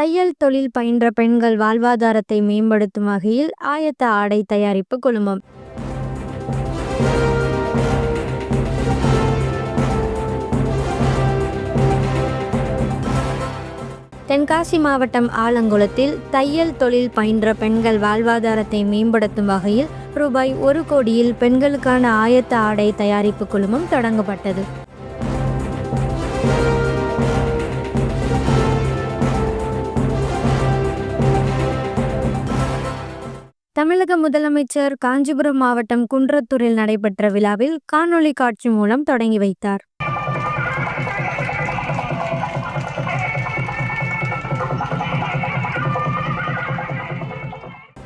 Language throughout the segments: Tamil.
தையல் தொழில் பயின்ற பெண்கள் வாழ்வாதாரத்தை மேம்படுத்தும் வகையில் ஆயத்த ஆடை தயாரிப்பு குழுமம். தென்காசி மாவட்டம் ஆலங்குளத்தில் தையல் தொழில் பயின்ற பெண்கள் வாழ்வாதாரத்தை மேம்படுத்தும் வகையில் ரூபாய் ஒரு கோடியில் பெண்களுக்கான ஆயத்த ஆடை தயாரிப்பு குழுமம் தொடங்கப்பட்டது. தமிழக முதலமைச்சர் காஞ்சிபுரம் மாவட்டம் குன்றத்தூரில் நடைபெற்ற விழாவில் காணொளி காட்சி மூலம் தொடங்கி வைத்தார்.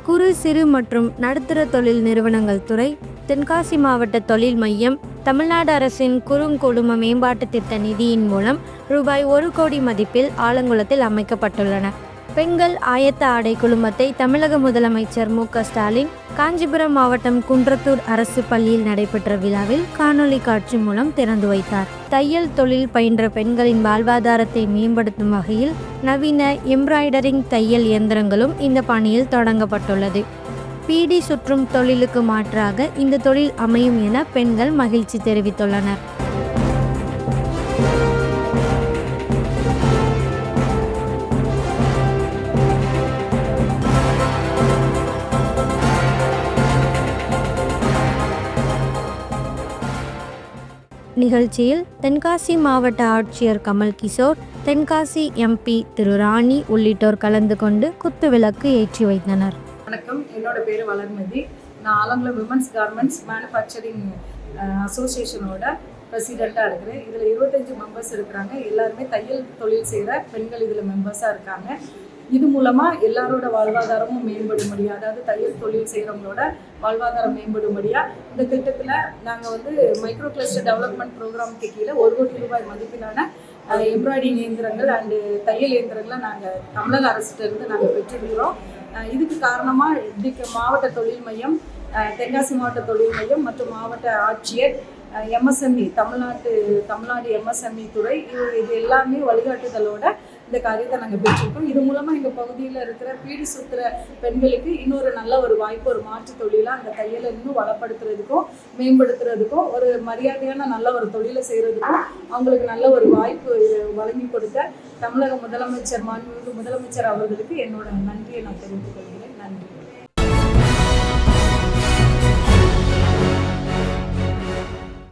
குறு சிறு மற்றும் நடுத்தர தொழில் நிறுவனங்கள் துறை தென்காசி மாவட்ட தொழில் மையம் தமிழ்நாடு அரசின் குறுங்குழும மேம்பாட்டு திட்ட நிதியின் மூலம் ரூபாய் ஒரு கோடி மதிப்பில் ஆலங்குளத்தில் அமைக்கப்பட்டுள்ளன. பெண்கள் ஆயத்த ஆடை குழுமத்தை தமிழக முதலமைச்சர் மு க ஸ்டாலின் காஞ்சிபுரம் மாவட்டம் குன்றத்தூர் அரசு பள்ளியில் நடைபெற்ற விழாவில் காணொலி காட்சி மூலம் திறந்து வைத்தார். தையல் தொழில் பயின்ற பெண்களின் வாழ்வாதாரத்தை மேம்படுத்தும் வகையில் நவீன எம்ப்ராய்டரிங் தையல் இயந்திரங்களும் இந்த பணியில் தொடங்கப்பட்டுள்ளது. பீடி சுற்றும் தொழிலுக்கு மாற்றாக இந்த தொழில் அமையும் என பெண்கள் மகிழ்ச்சி தெரிவித்துள்ளனர். நிகழ்ச்சியில் தென்காசி மாவட்ட ஆட்சியர் கமல் கிஷோர் தென்காசி எம்பி திரு ராணி உள்ளிட்டோர் கலந்து கொண்டு குத்துவிளக்கு ஏற்றி வைத்தனர். வணக்கம். என்னோட பேர் வளர்மதி. நான் ஆலங்குளம் விமன்ஸ் கார்மெண்ட்ஸ் மேனுஃபேக்சரிங் அசோசியேஷனோட பிரசிடெண்ட்டாக இருக்கிறேன். இதில் இருபத்தஞ்சு மெம்பர்ஸ் இருக்கிறாங்க. எல்லாருமே தையல் தொழில் செய்கிற பெண்கள் இதில் மெம்பர்ஸாக இருக்காங்க. இது மூலமாக எல்லாரோட வாழ்வாதாரமும் மேம்படும்படியா அதாவது தையல் தொழில் செய்கிறவங்களோட வாழ்வாதாரம் மேம்படும்படியா இந்த திட்டத்தில் நாங்கள் வந்து மைக்ரோ கிளஸ்டர் டெவலப்மெண்ட் ப்ரோக்ராமுக்கு கீழே ஒரு கோடி ரூபாய் மதிப்பிலான எம்ப்ராய்டிங் இயந்திரங்கள் அண்டு தையல் இயந்திரங்களை நாங்கள் தமிழக அரசுகிட்ட இருந்து நாங்கள் பெற்றிருக்கிறோம். இதுக்கு காரணமாக டிக்க மாவட்ட தொழில் மையம் தென்காசி மாவட்ட தொழில் மையம் மற்றும் மாவட்ட ஆட்சியர் எம்எஸ்எம்இ தமிழ்நாட்டு தமிழ்நாடு எம்எஸ்எம்இ துறை இது இது எல்லாமே வழிகாட்டுதலோட இந்த காரியத்தை நாங்கள் பெற்றிருக்கோம். இது மூலமாக எங்கள் பகுதியில் இருக்கிற பீடி சுத்துற பெண்களுக்கு இன்னொரு நல்ல ஒரு வாய்ப்பு ஒரு மாற்று தொழிலாக அந்த தையலை இன்னும் வளப்படுத்துறதுக்கும் மேம்படுத்துறதுக்கும் ஒரு மரியாதையான நல்ல ஒரு தொழிலை செய்கிறதுக்கும் அவங்களுக்கு நல்ல ஒரு வாய்ப்பு வழங்கி கொடுத்த தமிழக முதலமைச்சர் மாண்புமிகு முதலமைச்சர் அவர்களுக்கு என்னோட நன்றியை நான் தெரிவித்துக் கொள்கிறேன். நன்றி.